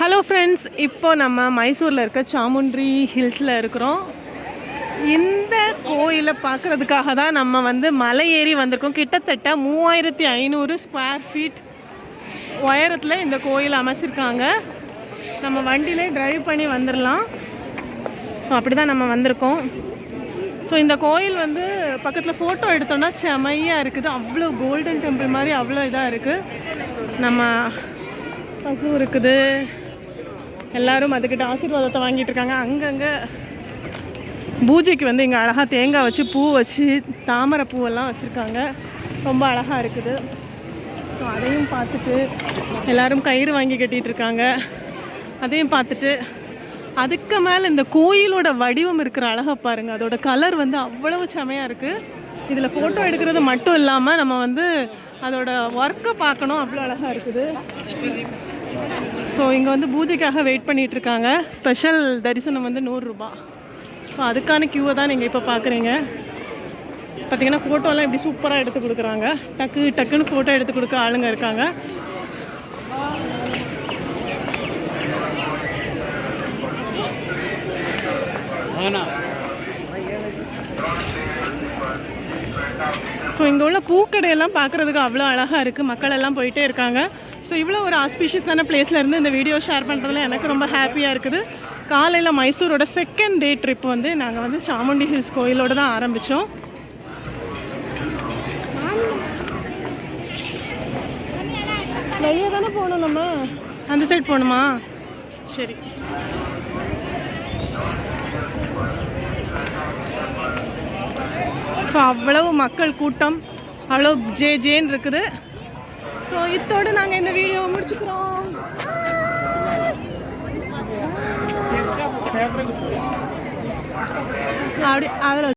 Hello friends இப்போ நம்ம மைசூரில் இருக்க சாமுண்ட்ரி ஹில்ஸில் இருக்கிறோம். இந்த கோயிலை பார்க்குறதுக்காக தான் நம்ம வந்து மலை ஏறி வந்திருக்கோம். கிட்டத்தட்ட மூவாயிரத்தி ஐநூறு ஸ்கொயர் ஃபீட் உயரத்தில் இந்த கோயில் அமைச்சிருக்காங்க. நம்ம வண்டியிலே டிரைவ் பண்ணி வந்துடலாம் ஸோ அப்படி தான் நம்ம வந்திருக்கோம். ஸோ இந்த கோயில் வந்து பக்கத்தில் ஃபோட்டோ எடுத்தோம்னா செமையாக இருக்குது. அவ்வளோ கோல்டன் டெம்பிள் மாதிரி அவ்வளோ இதாக இருக்குது நம்ம பசு இருக்குது. எல்லாரும் அதுக்கிட்ட ஆசீர்வாதத்தை வாங்கிட்டு இருக்காங்க. அங்கங்கே பூஜைக்கு வந்து இங்கே அழகாக தேங்காய் வச்சு பூ வச்சு தாமரை பூவெல்லாம் வச்சுருக்காங்க. ரொம்ப அழகாக இருக்குது. ஸோ அதையும் பார்த்துட்டு எல்லாரும் கயிறு வாங்கி கட்டிகிட்டு இருக்காங்க. அதையும் பார்த்துட்டு அதுக்கு மேலே இந்த கோயிலோட வடிவம் இருக்கிற அழகை பாருங்கள் அதோட கலர் வந்து அவ்வளவு செமையாக இருக்குது இதில் ஃபோட்டோ எடுக்கிறது மட்டும் இல்லாமல் நம்ம வந்து அதோட ஒர்க்கை பார்க்கணும். அவ்வளோ அழகாக இருக்குது. ஸோ இங்கே வந்து பூஜைக்காக வெயிட் பண்ணிகிட்டு இருக்காங்க. ஸ்பெஷல் தரிசனம் வந்து நூறுரூபா ஸோ அதுக்கான க்யூவை தான் நீங்கள் இப்போ பார்க்குறீங்க பார்த்தீங்கன்னா ஃபோட்டோலாம் இப்படி சூப்பராக எடுத்து கொடுக்குறாங்க. டக்கு டக்குன்னு ஃபோட்டோ எடுத்து கொடுக்க ஆளுங்க இருக்காங்க. ஆனால் ஸோ இங்கே உள்ள பூக்கடையெல்லாம் பார்க்குறதுக்கு அவ்வளோ அழகாக இருக்குது மக்கள் எல்லாம் போயிட்டே இருக்காங்க. ஸோ இவ்வளோ ஒரு ஆஸ்பிஷியஸான பிளேஸ்லேருந்து இந்த வீடியோ ஷேர் பண்ணுறதுல எனக்கு ரொம்ப ஹாப்பியாக இருக்குது. காலையில் மைசூரோட செகண்ட் டே ட்ரிப் வந்து நாங்கள் வந்து சாமுண்டி ஹில்ஸ் கோயிலோட தான் ஆரம்பித்தோம் வெளியே தானே போகணும் நம்ம? அந்த சைட் போகணுமா? சரி. ஸோ அவ்வளவு மக்கள் கூட்டம் அவ்வளோ ஜே ஜேன்னு இருக்குது ஸோ இத்தோடு நாங்கள் இந்த வீடியோ முடிச்சுக்கிறோம் அப்படி அதில்